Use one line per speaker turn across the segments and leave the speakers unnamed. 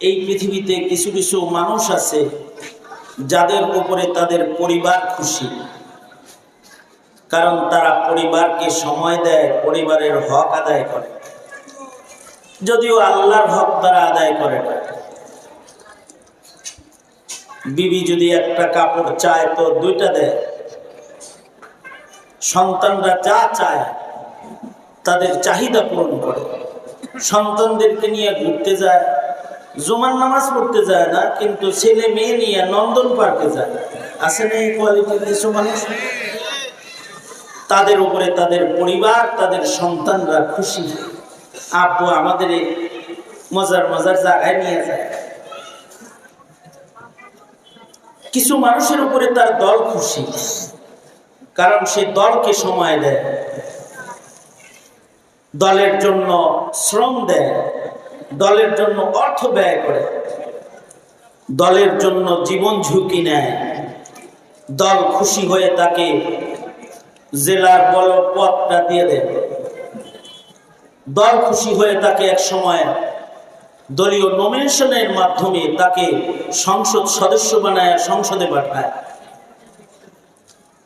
এই পৃথিবীতে কিছু কিছু মানুষ আছে যাদের উপরে তাদের পরিবার খুশি। কারণ তারা পরিবারকে সময় দেয়, পরিবারের হক আদায় করে। যদিও আল্লাহর হক তারা আদায় করে না। বিবি যদি একটা কাপড় চায় তো দুইটা দেয়। সন্তানরা যা চায় তাদের চাহিদা পূরণ করে। সন্তানদেরকে নিয়ে ঘুরতে যায় জুমার নামাজ পড়তে যায় না, কিন্তু ছেলে মেয়ে নিয়ে নন্দন পার্কে যায়। আছে না এই কোয়ালিটির কিছু মানুষ? তাদের উপরে তাদের পরিবার, তাদের সন্তানরা খুশি। আব্বু আমাদের মজার মজার জায়গায় নিয়ে যায়। কিছু মানুষের উপরে তার দল খুশি, কারণ সে দলকে সময় দেয়। দলের জন্য শ্রম দেয়। দলের জন্য অর্থ ব্যয় করে। দলের জন্য জীবন ঝুঁকি নেয়। দল খুশি হয়ে তাকে জেলার বল পদটা দিয়ে দেয়। দল খুশি হয়ে তাকে এক সময় দলীয় নমিনেশনের মাধ্যমে তাকে সংসদ সদস্য বানায়, সংসদে পাঠায়।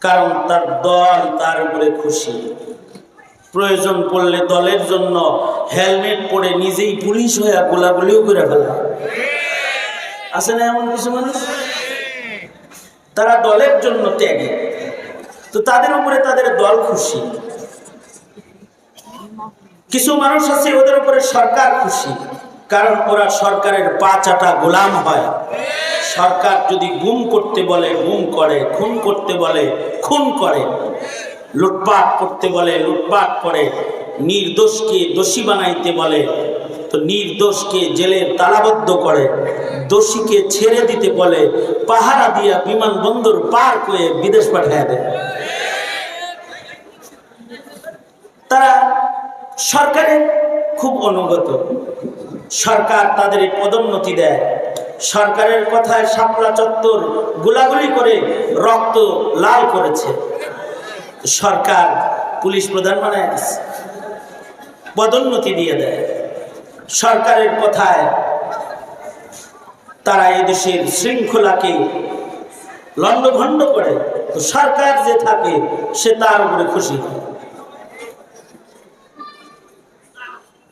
কারণ তার দল তার উপরে খুশি। প্রয়োজন পড়লে দলের জন্য হেলমেট পরে নিজেই পুলিশ হয়ে গোলাগুলিও করে ফেলা। আছে না এমন কিছু মানুষ? তারা দলের জন্য ত্যাগে। তো তাদের উপরে তাদের দল খুশি। কিছু মানুষ আছে ওদের উপরে সরকার খুশি। কারণ ওরা সরকারের পা চাটা গোলাম হয়। সরকার যদি গুম করতে বলে, গুম করে, খুন করতে বলে, খুন করে। লুটপাট করতে বলে, লুটপাট করে, নির্দোষকে দোষী বানাইতে বলে। তো নির্দোষকে জেলে তালাবদ্ধ করে, দোষীকে ছেড়ে দিতে বলে, পাহারা দিয়া বিমানবন্দর পার করে বিদেশ পাঠিয়ে দেয়। তারা সরকারের খুব অনুগত। সরকার তাদের পদোন্নতি দেয়। সরকারের কথায় শাপলা চত্বর গোলাগুলি করে রক্ত লাল করেছে। সরকার, পুলিশ প্রধান বানায় দিচ্ছে পদোন্নতি দিয়ে দেয়। সরকারের কথায় তারা এদেশের শৃঙ্খলাকে লণ্ডভণ্ড করে, তো সরকার যে থাকে সে তার উপরে খুশি হয়।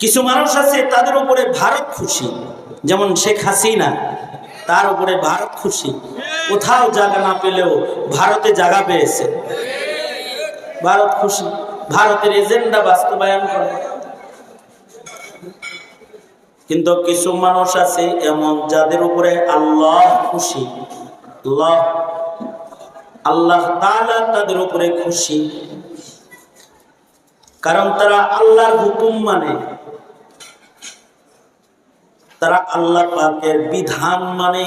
কিছু মানুষ আছে তাদের উপরে ভারত খুশি, যেমন শেখ হাসিনা, তার উপরে ভারত খুশি। কোথাও জায়গা না পেলেও ভারতে জায়গা পেয়েছে। ভারত খুশি। ভারতের এজেন্ডা বাস্তবায়ন করে কিন্তু কিছু মানুষ আছে এমন যাদের উপরে আল্লাহ খুশি। আল্লাহ তাদের উপরে খুশি। কারণ তারা আল্লাহর হুকুম মানে। তারা আল্লাহ পাকের বিধান মানে।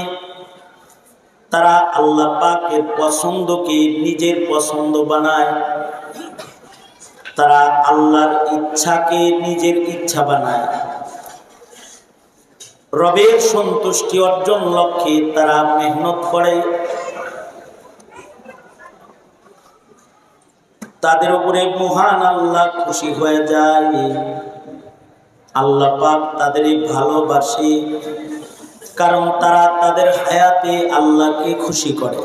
তারা আল্লাহ পাকের পছন্দকে নিজের পছন্দ বানায়। তারা আল্লাহর ইচ্ছাকে নিজের ইচ্ছা বানায়। রবের সন্তুষ্টি অর্জন লক্ষ্যে তারা মেহনত করে। তাদের উপরে মহান আল্লাহ খুশি হয়ে যায়। আল্লাহ পাক তাদের ভালোবাসে, কারণ তারা তাদের হায়াতে আল্লাহকে খুশি করে।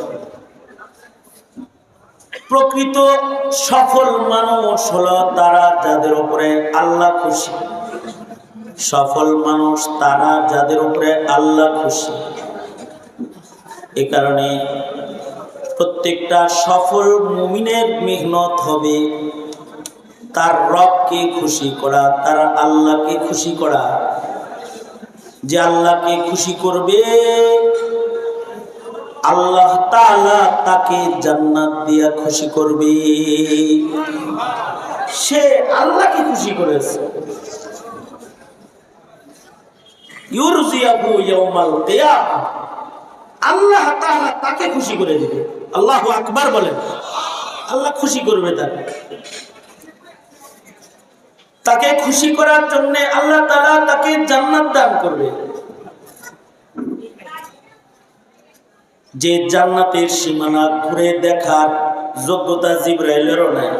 প্রকৃত সফল মানুষ হলো তারা যাদের উপরে আল্লাহ খুশি। সফল মানুষ তারা যাদের উপরে আল্লাহ খুশি। এ কারণে প্রত্যেকটা সফল মুমিনের মেহনত হবে তার রবকে খুশি করা, তার আল্লাহকে খুশি করা। যে আল্লাহকে খুশি করবে আল্লাহ তাকে জান্নাত দিয়া খুশি করবে। সে আল্লাহকে খুশি করেছে। আল্লাহ তাকে খুশি করে দিবে। আল্লাহু আকবার বলেন। আল্লাহ খুশি করবে তাকে। তাকে খুশি করার জন্য আল্লাহ তাআলা তাকে জান্নাত দান করবে। যে জান্নাতের সীমানা ঘুরে দেখার যোগ্যতা জিব্রাইলেরও নাই।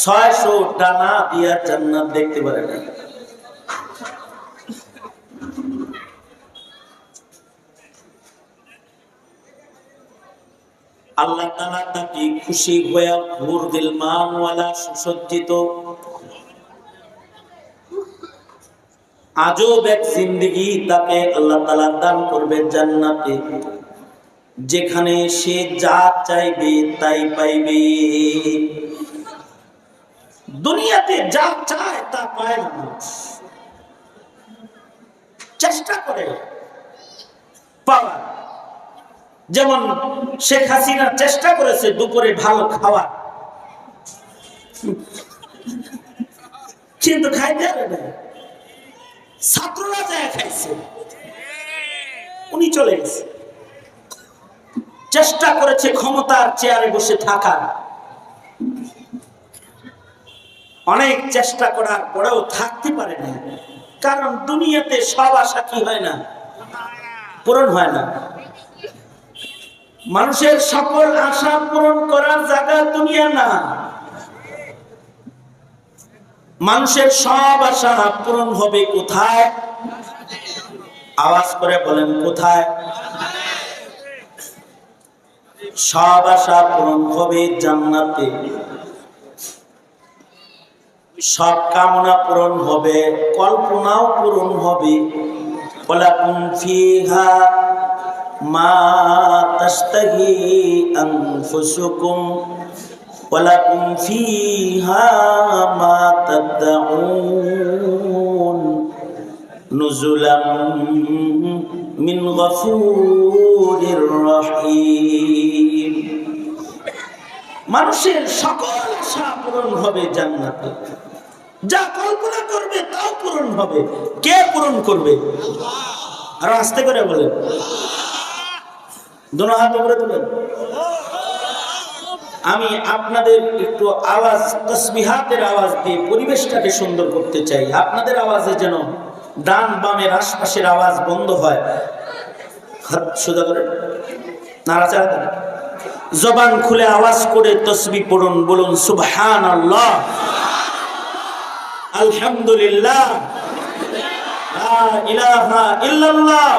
ছয়শো টানা দিয়া জান্নাত দেখতে পারে না আল্লাহ তালা তাকে খুশি হয়ে ভোর দিল মানওয়ালা সুসজ্জিত আজব এক জিন্দিগি তাকে আল্লাহ তালা দান করবে জান্নাতে। যেখানে সে যা চাইবে তাই পাইবে। দুনিয়াতে যা চায় তা পায় না চেষ্টা করে পাওয়ার। যেমন শেখ হাসিনা চেষ্টা করেছে দুপুরে ভালো খাওয়া কিন্তু খাইতে পারে না ছাত্ররা যায় খাইছে। উনি চলে গেছে। চেষ্টা করেছে ক্ষমতার চেয়ারে বসে থাকার। অনেক চেষ্টা করার পরেও থাকতে পারে না কারণ দুনিয়াতে সব আশা কি হয় না? পূরণ হয় না। মানুষের সকল আশা পূরণ করার জায়গা দুনিয়া না। মানুষের সব আশা পূরণ হবে কোথায়? আওয়াজ করে বলেন, কোথায়? সব আশা পূরণ হবে জান্নাতে। সব কামনা পূরণ হবে, কল্পনাও পূরণ হবে। মা ওয়ালাকুম ফিহা মা তাদউন নুজুলাম মিন গফুরির রহিম মানুষের সকল আশা পূরণ হবে জান্নাতে। যা কল্পনা করবে, তাও পূরণ হবে। কে পূরণ করবে? আর আস্তে করে বলেন। দোনো হাত উপরে তুলেন। আমি আপনাদের একটু আওয়াজ, তসবিহাতের আওয়াজ দিয়ে পরিবেশটাকে সুন্দর করতে চাই। আপনাদের আওয়াজে যেন ডান বামের আশপাশের আওয়াজ বন্ধ হয়। হাত সোজা করে নাড়াচাড়া দেন। জবান খুলে আওয়াজ করে তসবি পড়ুন, বলুন সুবহান আল্লাহ আলহামদুলিল্লাহ ইলাহা ইল্লাল্লাহ।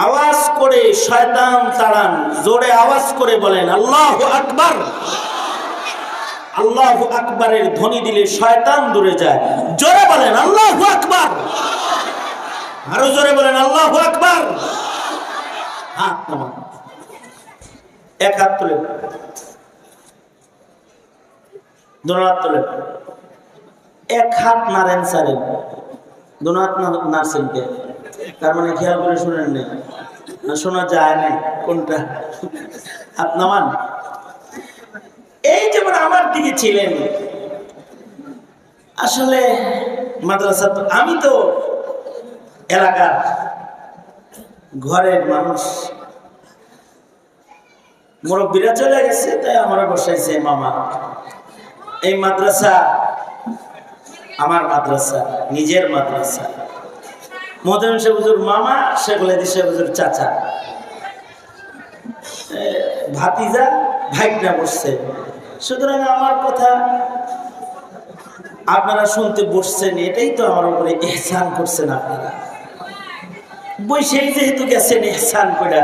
আওয়াজ করে শয়তান তাড়ান, জোরে আওয়াজ করে বলেন, আল্লাহ আকবার। আল্লাহ আকবারের ধ্বনি দিলে শয়তান দূরে যায়। জোরে বলেন, আল্লাহ আকবার। আরও জোরে বলেন, আল্লাহ আকবার। এক হাত তুলে। দোনো হাত তুলে। এক হাত নারেন সারেন। দোনো হাত না- কে তার মানে খেয়াল করে শুনেন নেই। না, শোনা যায় না কোনটা? হাত নামান এই যেমন আমার দিকে ছিলেন, আসলে মাদ্রাসা আমি তো এলাকার ঘরের মানুষ। মুরব্বীরা চলে গেছে, তাই আমরা বসাইছে মামা। এই মাদ্রাসা আমার মাদ্রাসা, নিজের মাদ্রাসা। মদন সে মামা শেখুল হাদিস সে হুজুর চাচা ভাতিজা ভাইকনা বসছে। সুতরাং আমার কথা আপনারা শুনতে বসছেন, এটাই তো আমার উপরে এহসান করছেন আপনারা। বৈশাখ যেহেতু গেছেন এহসান করে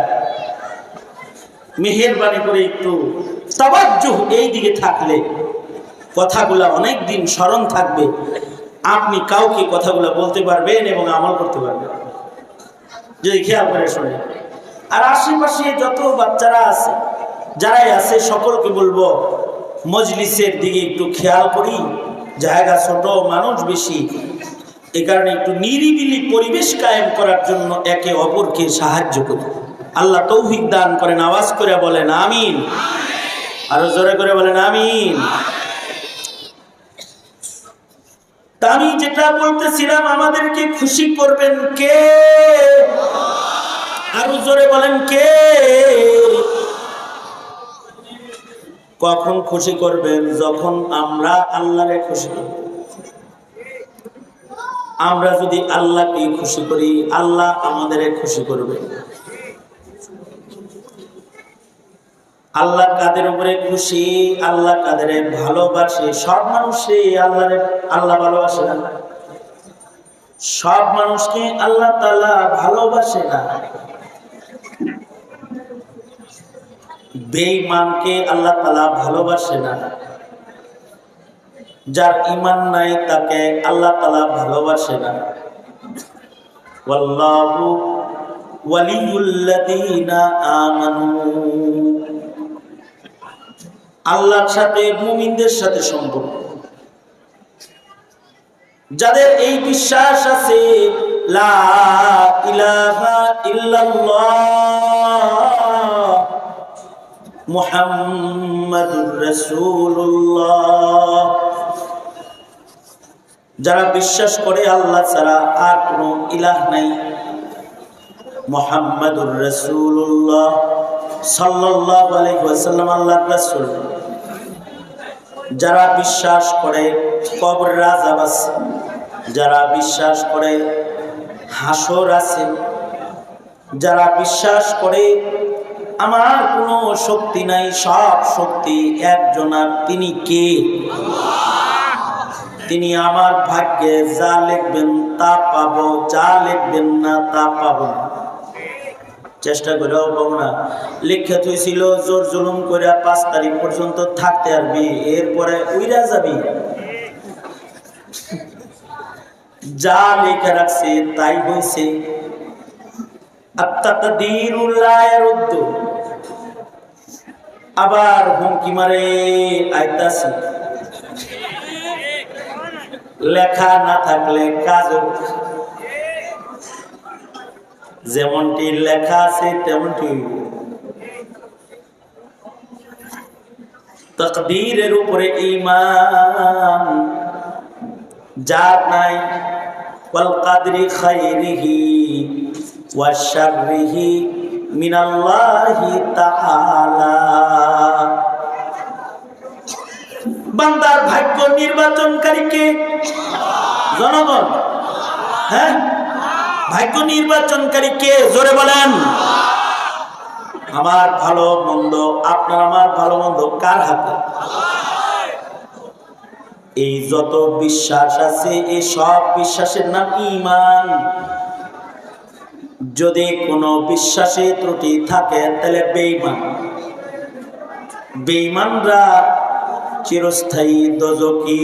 মেহেরবানি করে একটু তাবাজ্জুহ এই দিকে থাকলে, কথাগুলা অনেক দিন স্মরণ থাকবে। আপনি কাউকে কথাগুলো বলতে পারবেন এবং আমল করতে পারবেন। যদি খেয়াল করে শোনে। আর আশেপাশে যত বাচ্চারা আছে, যারাই আছে, সকলকে বলব, মজলিসের দিকে একটু খেয়াল করি। জায়গা ছোট, মানুষ বেশি। এই কারণে একটু নিরিবিলি পরিবেশ কায়েম করার জন্য একে অপরকে সাহায্য করি। আল্লাহ তৌফিক দান করেন, আওয়াজ করে বলেন, আমিন। আরও জোরে করে বলেন, আমিন তা আমি যেটা বলতেছিলাম, আমাদেরকে খুশি করবেন কে? আরও জোরে বলেন কে? কখন খুশি করবেন? যখন আমরা আল্লাহরে খুশি করব আমরা যদি আল্লাহকে খুশি করি, আল্লাহ আমাদের খুশি করবে। আল্লাহ কাদের উপরে খুশি, আল্লাহ কাদের ভালোবাসে, সব মানুষে আল্লাহ আল্লাহ ভালোবাসে না। সব মানুষকে আল্লাহ তাআলা ভালোবাসে না। বেঈমানকে আল্লাহ তালা ভালোবাসে না। যার ইমান নাই, তাকে আল্লাহ তালা ভালোবাসে না। আমানু। আল্লাহর সাথে মুমিনদের সাথে সম্পর্ক। যাদের এই বিশ্বাস আছে, লা যারা বিশ্বাস করে আল্লাহ ছাড়া আর কোনো ইলাহ নাই, মোহাম্মদুর রসুল্লাহ সাল্লাহ আল্লাহ রসুল। যারা বিশ্বাস করে কবর রাজাব আছে যারা বিশ্বাস করে হাসর আছে, যারা বিশ্বাস করে আমার কোনো শক্তি নাই, সব শক্তি একজনার তিনি কে? তিনি আমার ভাগ্যে যা লিখবেন তা পাবো, যা লিখবেন না তা পাবো না। চেষ্টা করেও পাবো না। লিখে তুই ছিল জোর জুলুম করে পাঁচ তারিখ পর্যন্ত থাকতে পারবি, এরপরে উইরা যাবি। যা লিখে রাখছে তাই হয়েছে আবার হুমকি মারে আইতাছি। লেখা না থাকলে কাজ যেমনটি লেখা আছে, তেমনটি তকদীরের উপরে ইমান যার নাই। ওয়াল কাদরি খাইরিহি ওয়া শাররিহি মিনাল্লাহি তাআলা। বান্দার ভাগ্য নির্বাচনকারী কে জনগণ হ্যাঁ? ভাগ্য নির্বাচনকারী কে? জোরে বলেন। আমার ভালো মন্দ, আপনার আমার ভালো মন্দ কার হাতে? এই যত বিশ্বাস আছে, এই সব বিশ্বাসের নাম ইমান যদি কোনো বিশ্বাসে ত্রুটি থাকে, তাহলে বেঈমান। বেঈমানরা চিরস্থায়ী দজকি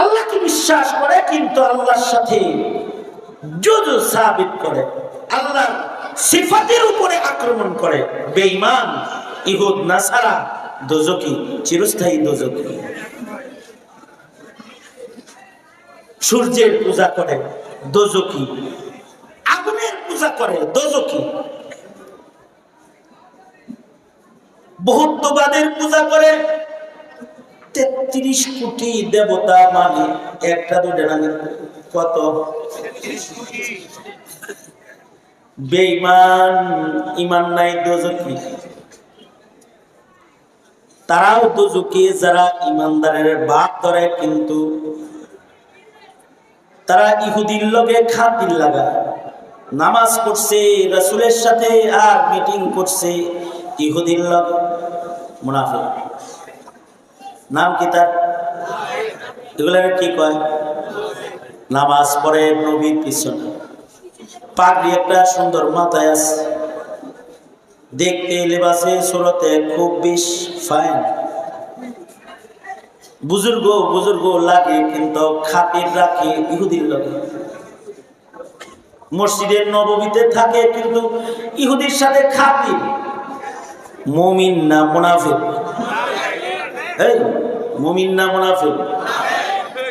আল্লাহকে বিশ্বাস করে, কিন্তু আল্লাহর সাথে যুজ সাবিত করে। আল্লাহর সিফাতের উপরে আক্রমণ করে। বেঈমান, ইহুদ, নাসারা দোজকি চিরস্থায়ী দোজকি সূর্যের পূজা করে দোজকি আগুনের পূজা করে দোজকি বহুত্ববাদের পূজা করে তেত্রিশ কোটি দেবতা মানে একটা দুটা না কত? বেঈমান ইমান নাই, দোজকি। তারাও দোজকি, যারা ইমানদারের বাপ ধরে, কিন্তু তারা ইহুদির লগে খাতির লাগা। নামাজ পড়ছে, রাসূলের সাথে আর মিটিং করছে ইহুদির লগে। মুনাফিক। নাম কি তার? এগুলোর কি কয়? নামাজ পড়ে নবীর পিছনে। পাগড়ি একটা সুন্দর মাথায় আছে। দেখতে লেবাসে সুরতে খুব বেশ ফাইন বুজুর্গ বুজুর্গ লাগে কিন্তু খাতির রাখে ইহুদির লগে। মসজিদের নবমীতে থাকে কিন্তু ইহুদির সাথে খাতির। মমিন না মুনাফিক? এই, মমিন না মুনাফিক?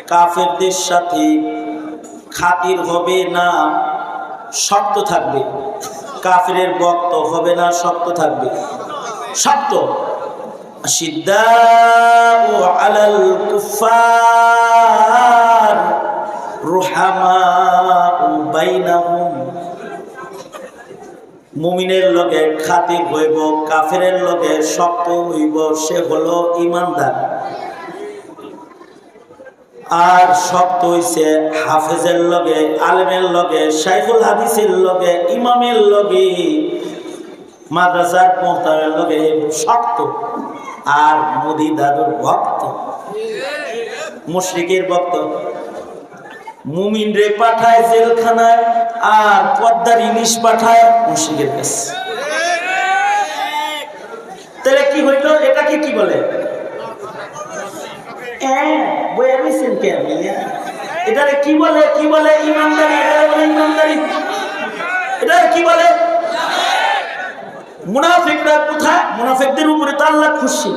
কাফেরদের সাথে খাতির হবে না, শক্ত থাকবে। কাফেরের বক্ত হবে না, শক্ত থাকবে। শক্ত। আলাল কুফার রুহামাউ বাইনাহুম মুমিনের লগে খাতির হইব, কাফেরের লগে শক্ত হইব, সে হলো ইমানদার। আর শক্ত হইছে হাফেজের লগে, আলেমের লগে, শাইখুল হাদিসের লগে, ইমামের লগে, মাদ্রাসার মোহতারের লগে শক্ত। আর মোদি দাদুর ভক্ত। মুশরিকের ভক্ত। মুমিন রে পাঠায় জেলখানায় আর পদ্মার ইলিশ পাঠায় মুশিকের কাছে। তাহলে কি হইল? এটাকে কি বলে? কি বলে? কি বলে? ইমানদারি বলে কি বলে? মুনাফিকরা কোথায়? মুনাফিকদের উপরে তো আল্লাহ খুশি।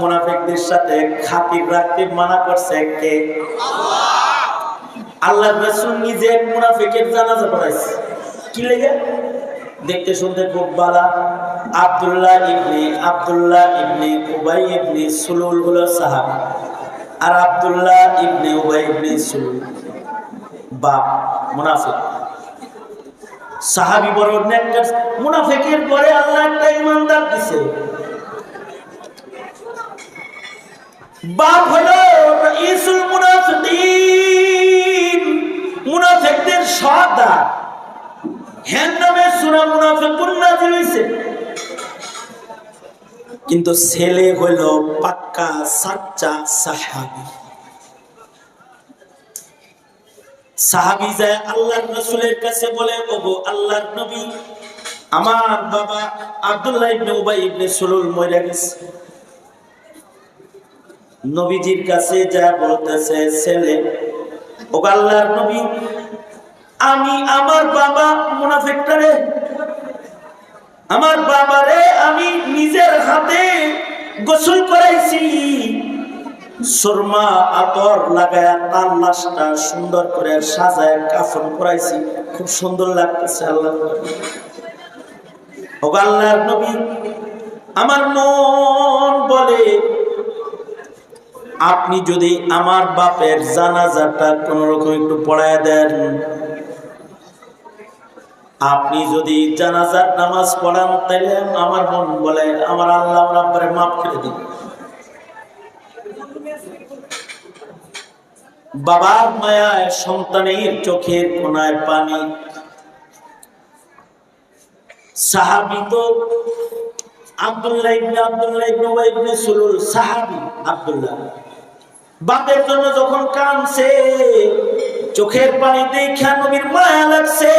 মুনাফিকদের সাথে খাতির রাখতে মানা করছে কে? আল্লাহ। রসুল নিজে মুনাফিকের জানাজা পড়াইছে। কি লেগে? দেখতে শুনতে খুব বালা। আব্দুল্লাহ ইবনে আব্দুল্লাহ ইবনে উবাই ইবনে সুলুল হলো সাহাবী। আর আব্দুল্লাহ ইবনে উবাই ইবনে সুলুল বাপ, মুনাফিক। সাহাবী বড় নেককার। মুনাফিকের পরে আল্লাহ একটা ইমানদার দিছে। বাপ হলো মুনাফিকিন। মুনাফিকদের কিন্তু ছেলে হইল পাক্কা, সাচ্চা সাহাবী। সাহাবী যায় আল্লাহর রাসূলের কাছে বলে, ওগো আল্লাহর নবী, আমার বাবা আব্দুল্লাহ ইবনে উবাই ইবনে সুলুল মরে গেছে। নবীজির কাছে যা বলতেছে, ছেলে, ও আল্লাহর নবী, আমি আমার বাবা মুনাফিকটারে আমার বাবারে আমি নিজের হাতে গোসল করাইছি। সুরমা আতর লাগায় তার লাশটা সুন্দর করে সাজায় কাফন করাইছি। খুব সুন্দর লাগতেছে আল্লাহ আল্লাহর নবী, আমার মন বলে আপনি যদি আমার বাপের জানাজাটা কোন রকম একটু পড়ায় দেন। আপনি যদি জানাজার নামাজ পড়ান, তাইলে আমার মন বলে, আমার আল্লাহ আব্বারে মাফ করে দিন। বাবার মায়ায় সন্তানের চোখের কোনায় পানি। সাহাবি তো আব্দুল্লাহ আব্দুল্লাহ সাহাবী আব্দুল্লাহ। বাপের জন্য যখন কানছে চোখের পানি দেখা নবীর মায়া লাগছে।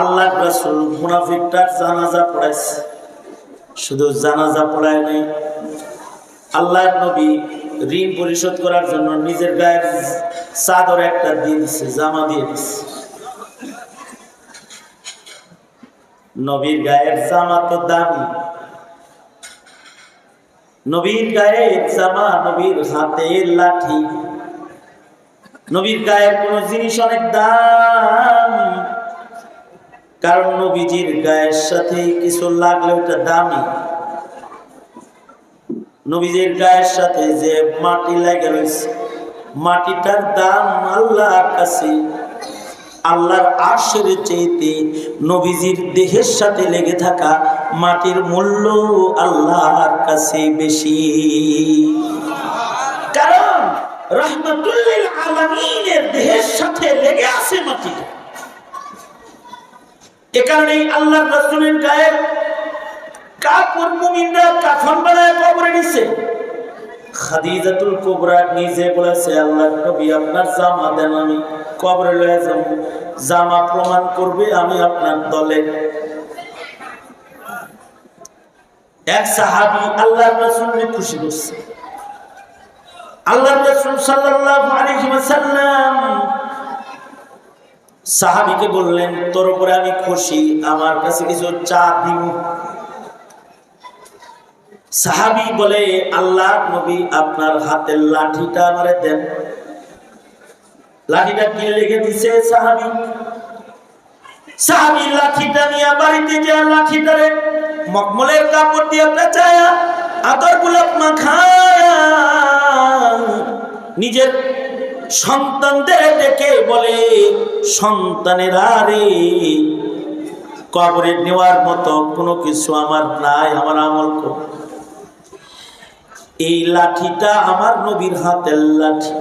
আল্লাহ রাসূল মুনাফিকটার জানাজা পড়াইছে। শুধু জানাজা পড়ায় নাই, আল্লাহর নবী ঋণ পরিশোধ করার জন্য নিজের গায়ের চাদর একটা দিয়ে দিচ্ছে জামা দিয়ে দিচ্ছে নবীর গায়ের জামা তো দামি। নবীর গায়ে জামা নবীর হাতের লাঠি। নবীর গায়ের কোন জিনিস অনেক দাম। কারণ নবীজির গায়ের সাথে কিছু লাগলে ওটা দামি। নবীজির গায়ের সাথে যে মাটি লাগে রয়েছে, মাটিটার দাম আল্লাহর কাছে। আল্লাহর আশের চেয়েতে নবীজির দেহের সাথে লেগে থাকা মাটির মূল্য আল্লাহর কাছে বেশি। কারণ রহমতুল্লিল আলমিনের দেহের সাথে লেগে আছে মাটিটা এ কারণেই আল্লাহ রসুলের গায়ে কাপড় মুমিনরা কাফন বানায় কবরে নিছে। খাদিজাতুল কুবরা নিজে বলেছে, আল্লাহ নবী, আপনার জামা দেন আমি, কবরে লয়ে যাব। জামা প্রমাণ করবে আমি আপনার দলে। এক সাহাবী খুশি করছে সাহাবীকে বললেন, তোর উপরে আমি খুশি, আমার কাছে কিছু চা দিব সাহাবি বলে, আল্লাহ নবী, আপনার হাতের লাঠিটা আমারে দেন। লাঠিটা কিনে রেখে দিছে সাহাবি? সাহাবি লাঠিটা নিয়ে বাড়িতে যে লাঠিটারে মকমলের কাপড় দিয়ে পেঁচায়া আদর গোলাপ মাখায়া নিজের সন্তানদের ডেকে বলে, সন্তানেরা রে, কবরে নেওয়ার মতো কোনো কিছু আমার নাই, আমার আমল এই লাঠিটা আমার নবীর হাতের লাঠি।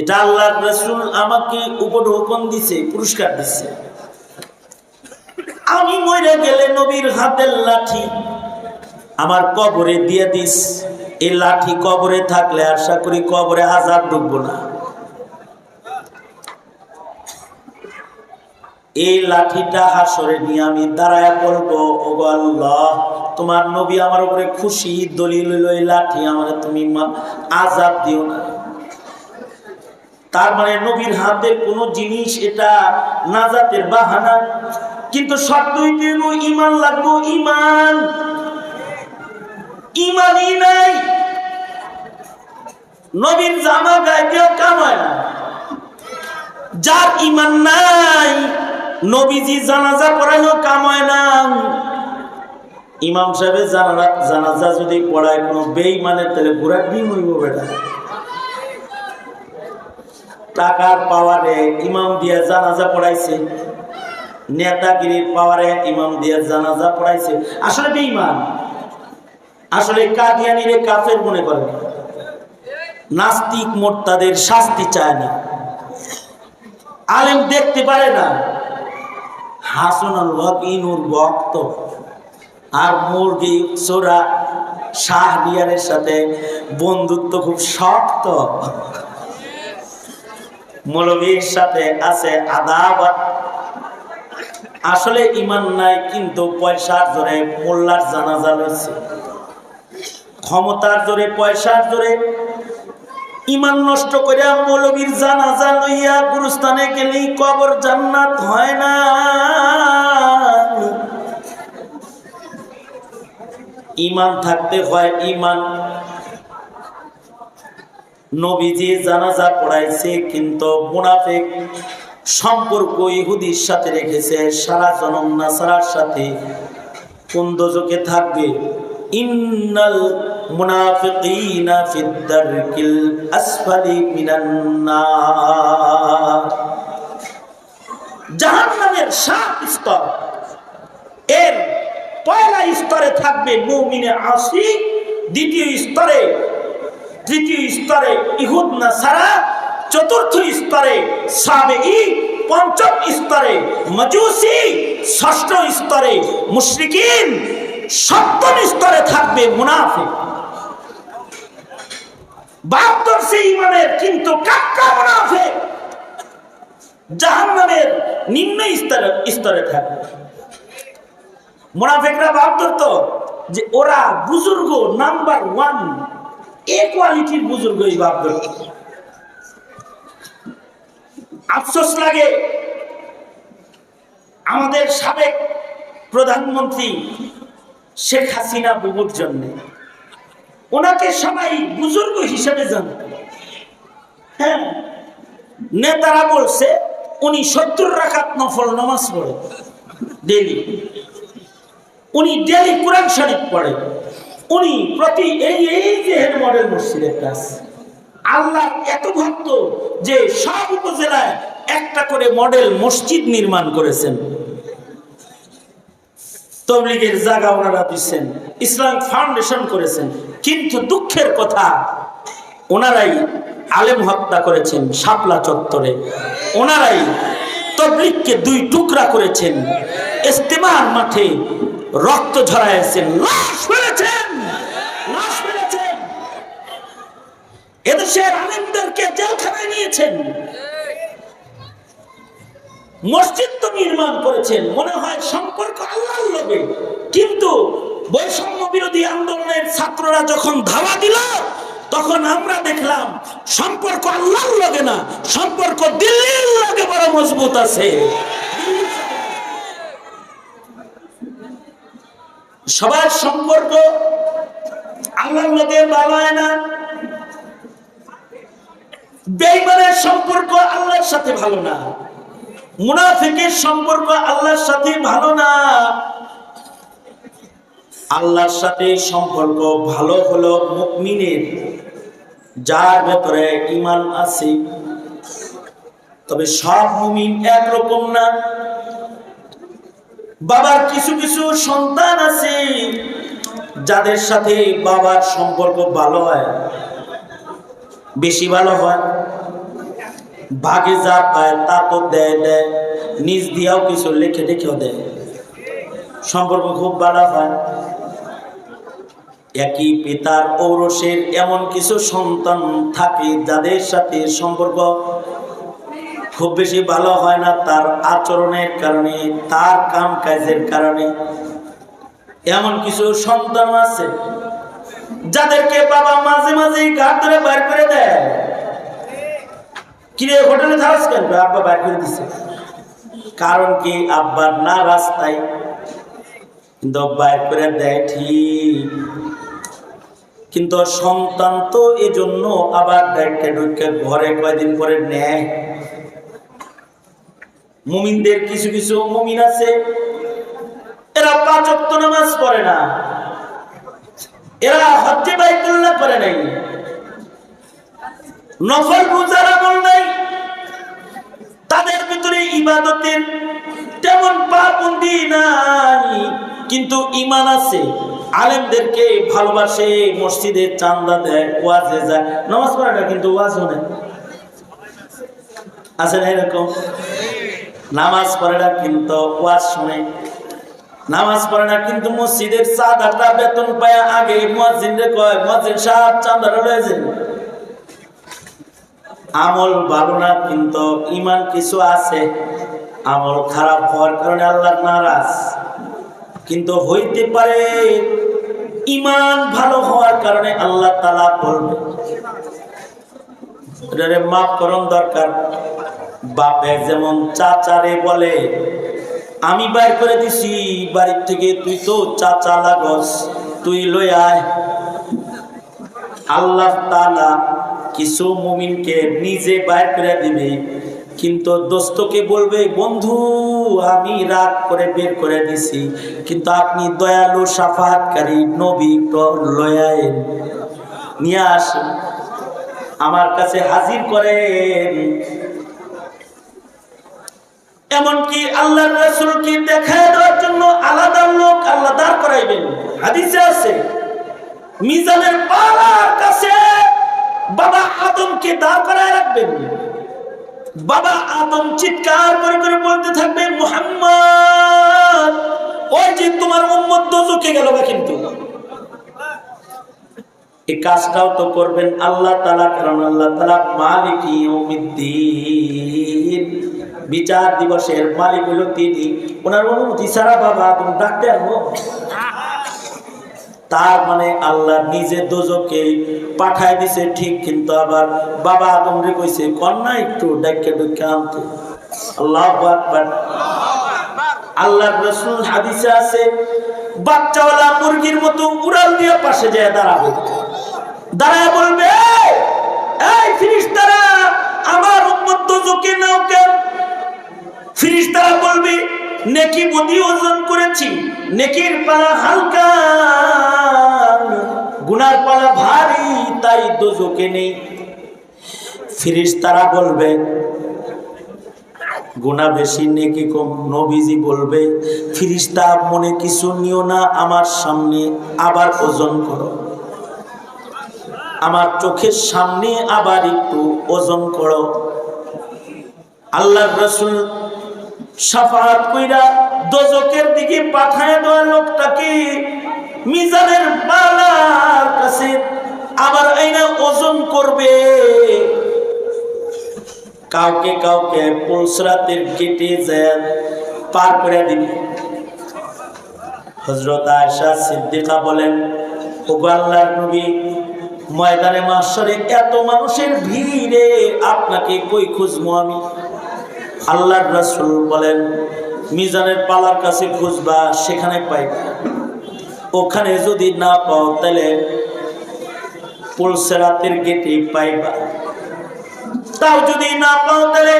এটা আল্লাহ রসুল আমাকে উপঢৌকন দিছে, পুরস্কার দিছে। আমি মরে গেলে নবীর হাতের লাঠি আমার কবরে দিয়ে দিস। এই লাঠি কবরে থাকলে আশা করি কবরে হাজার ডুববো না। এই লাঠিটা হাসরে নিয়ে আমি দাঁড়ায় বলব ও গো আল্লাহ, তোমার নবী আমার উপরে খুশি, দলিল এই লাঠি আমার, তুমি আজাদ দিও না। তার মানে নবীর হাতে কোনো জিনিস এটা নাজাতের বাহানা। কিন্তু দিব ইমান লাগবো, ইমান। ইমানই নাই। নবীন জামা গায়ে কামায় না। যার ইমান নাই, নবীজি জানাজা পড়াইও কামায় না। ইমাম সাহেবের জানা জানাজা যদি পড়ায় কোনো বেইমানের তাহলে ঘোরার ডিম হইব বেটা। টাকার পাওয়ারে ইমাম দিয়া জানাজা পড়াইছে। নেতাগিরির পাওয়ারে ইমাম দিয়ে জানাজা পড়াইছে। আসলে বেঈমান। আসলে কাদিয়ানিরে কাফের মনে করে নাস্তিক মোর্তাদের শাস্তি চায় না। আলেম দেখতে পারে না। হাসন আল হক ইনুর ভক্ত আর মুরগি সোরা শাহরিয়ারের সাথে বন্ধুত্ব খুব শক্ত। মৌলবীর সাথে আছে আদাবাদ আসলে ইমান নাই, কিন্তু পয়সার জোরে মোল্লার জানাজা রয়েছে। ক্ষমতার জোরে, পয়সার জোরে ইমান নষ্ট করিয়া মৌলবীর জানাজা লইয়া গুরুস্থানে গেলেই কবর জান্নাত হয় না। ইমান থাকতে হয় ইমান। নবীজি জানাজা পড়াইছে, কিন্তু মুনাফিক সম্পর্ক ইহুদির সাথে রেখেছে, সারা জনম নাসারার সাথে কোন দোজকে থাকবে। ইন্নাল মুনাফিকিনা ফিদ দারকিল আসফালি মিনান নার। জাহান্নামের সাত স্তর। এর পয়লা স্তরে থাকবে মুমিনে আসি, দ্বিতীয় স্তরে, তৃতীয় স্তরে ইহুদ নাসারা চতুর্থ স্তরে সাবেই পঞ্চম স্তরে মজুসি, ষষ্ঠ স্তরে মুশরিকিন, সপ্তম স্তরে থাকবে মুনাফিক। বাহাত্তর সেই ইমানের কিন্তু কাক্কা মুনাফিক। জাহান্নামের নিম্ন স্তরে স্তরে থাকবে। মুনাফিকরা বাহাত্তর তো, যে ওরা বুজুর্গ নাম্বার ওয়ান। এ কোয়ালিটির বুজুর্গই বাহাত্তর। আফসোস লাগে। আমাদের সাবেক প্রধানমন্ত্রী শেখ হাসিনা বুবুর জন্য। ওনাকে সবাই বুজুর্গ হিসেবে জানত। হ্যাঁ নেতারা বলছে, উনি সত্তর রাখাত নফল নামাজ পড়ে ডেলি উনি ডেলি কোরআন শরীফ পড়ে। উনি প্রতি এই এই যে হেড মডেল মসজিদের কাজ আল্লাহ এত ভক্ত যে সব উপজেলায় একটা করে মডেল মসজিদ নির্মাণ করেছেন। তবলিগের জায়গা ওনারা দিচ্ছেন, ইসলাম ফাউন্ডেশন করেছেন। কিন্তু দুঃখের কথা, ওনারাই আলেম হত্যা করেছেন শাপলা চত্বরে। ওনারাই তবলিগকে দুই টুকরা করেছেন, ইস্তেমার মাঠে রক্ত ঝরাইছেন, লাশ ফেলেছেন লাশ ফেলেছেন এদেশের আলেমদেরকে জেলখানায় নিয়েছেন। মসজিদ তো নির্মাণ করেছেন, মনে হয় সম্পর্ক আল্লাহর লগে কিন্তু বৈষম্য বিরোধী আন্দোলনের ছাত্ররা যখন ধাওয়া দিল, তখন আমরা দেখলাম সম্পর্ক আল্লাহর লগে না, সম্পর্ক দিল্লির লগে বড় মজবুত আছে। সবার সম্পর্ক আল্লাহর লগে ভালো না। বেইমানের সম্পর্ক আল্লাহর সাথে ভালো না। মুনাফিকের সম্পর্ক আল্লাহর সাথে ভালো না। আল্লাহর সাথে সম্পর্ক ভালো হলো মুকমিনের যার ভেতরে ইমান আছে। তবে সব মুমিন একরকম না। বাবার কিছু কিছু সন্তান আছে, যাদের সাথে বাবার সম্পর্ক ভালো হয়। বেশি ভালো হয়। ভাগে যা পায়, তা তো দেয় দেয়। নিজ দিয়েও কিছু লিখে লিখেও দেয়। সম্পর্ক খুব ভালো হয়। একই পিতার ঔরসের এমন কিছু সন্তান থাকে যাদের সাথে সম্পর্ক খুব বেশি ভালো হয় না তার আচরণের কারণে, তার কাম কাজের কারণে। এমন কিছু সন্তান আছে যাদেরকে বাবা মাঝে মাঝে ঘাট ধরে বাইর করে দেয়। কিরে হোটেলে আব্বা কারণ কি, আব্বার না রাস্তায় বাইর করে দেয় ঠিক। কিন্তু সন্তান তো এই জন্য আবার ডাইকে ঢুকে ঘরে কয়দিন পরে নেয়। মুমিনদের কিছু কিছু মুমিন আছে, এরা পাঁচ নামাজ পড়ে না। এরা হজ্জে বাইতুল্লাহ করে নাই। নফল আমল নাই। তাদের ভিতরে ইবাদতের তেমন পাবন্দি নাই। কিন্তু ইমান আছে। আলেমদেরকে ভালোবাসে, মসজিদে চান্দা দেয়, ওয়াজে যায়। নামাজ পড়ে না, কিন্তু ওয়াজ শোনে। আছে না এরকম? নামাজ পড়ে না, কিন্তু ওয়াজ শুনে। নামাজ পড়ে না, কিন্তু মসজিদের চাঁদাটা বেতন পায় আগে মসজিদ কয় মসজিদ সাহেব, চাঁদাটা রয়েছে আমল ভালো না, কিন্তু ইমান কিছু আছে। আমল খারাপ হওয়ার কারণে আল্লাহ নারাজ। কিন্তু হইতে পারে ইমান ভালো হওয়ার কারণে আল্লাহ তালা বলবে। মাফ করণ দরকার। বাপে যেমন চাচারে বলে আমি বাইর করে দিছি, বাড়ির থেকে তুই তো চাচা লাগস, তুই লই আয়। আল্লাহ তালা কিছু মুমিনকে নিজে বাইর করে দিবে, কিন্তু দোস্তকে বলবে, বন্ধু, আমি রাগ করে বের করে দিছি, কিন্তু আপনি দয়ালু, সাফাতকারী নবী লয়ায়েন নিয়ে আসেন, আমার কাছে হাজির করেন। এমনকি আল্লাহ রসুলকে দেখায় দেওয়ার জন্য আলাদা লোক আল্লাহ দাঁড় করাইবেন। হাদিসে আছে, মিজানের পাড়ার কাছে বাবা আদমকে দাঁড় করায় রাখবেন। বাবা আদম চিৎকার করে করে বলতে থাকবে, মোহাম্মদ, ওই যে তোমার উম্মত দোজকে গেল বা কিন্তু। এই কাজটাও তো করবেন আল্লাহ তালা কারণ আল্লাহ তালা মালিক ইয়ৌমিদ্দিন বিচার দিবসের মালিক হলো তিনি। ওনার অনুমতি ছাড়া বাবা তুমি ডাকতে তার মানে আল্লাহ নিজে দোজকে পাঠায় দিছে, ঠিক কিন্তু আবার বাবা আদম রে কইছে, কন্যা, একটু ডাকে ডুকে আনতে। আল্লাহ আল্লাহ রসুল হাদিসে আছে, বাচ্চাওয়ালা মুরগির মতো উড়াল দিয়ে পাশে যায় দাঁড়াবে। দাঁড়ায় বলবে, এই ফিরিস্তারা, আমার উম্মত দোজকে নাও কেন? ফিরিস্তারা বলবে, নেকি বদি ওজন করেছি, নেকির পালা হালকা গুনার পালা ভারী, তাই দোজকে নেই। ফিরিস্তারা বলবে গুণা বেশি, নেকি কম। নবীজি বলবে, ফিরিস্তা, মনে কিছু নিও না, আমার সামনে আবার ওজন করো। আমার চোখের সামনে আবার একটু ওজন করো। আল্লাহ রসুল সাফাত কইরা দোজকের দিকে পাঠায় দেওয়া লোকটাকে মিজানের বালার কাছে আবার আইনা ওজন করবে। কাউকে কাউকে পুলসরাতের গেটে যায় পার করে দিবে। হজরত আয়সা সিদ্দিকা বলেন, ওগো আল্লাহর নবী, ময়দানে মাসরে এত মানুষের ভিড়ে আপনাকে কই খুঁজবো আমি? আল্লাহর রাসুল বলেন, মিজানের পালার কাছে খুঁজবা, সেখানে পাইবা। ওখানে যদি না পাও, তাহলে পুলসেরাতের গেটে পাইবা। তাও যদি না পাও, তাহলে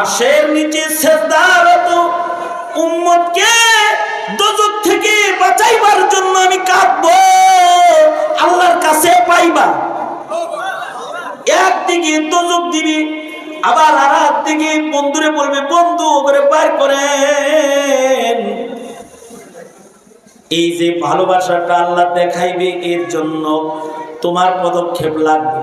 আশের নিচে সেজদারত উম্মতকে দোজক থেকে বাঁচাইবার জন্য আমি কাঁদবো। আল্লাহর কাছে পাইবা। একদিকে দোজক দিবি আবার আর থেকে বন্ধুরে বলবে, বন্ধু করে বার করেন। এই যে ভালোবাসাটা আল্লাহ দেখাইবে, এর জন্য তোমার পদক্ষেপ লাগবে।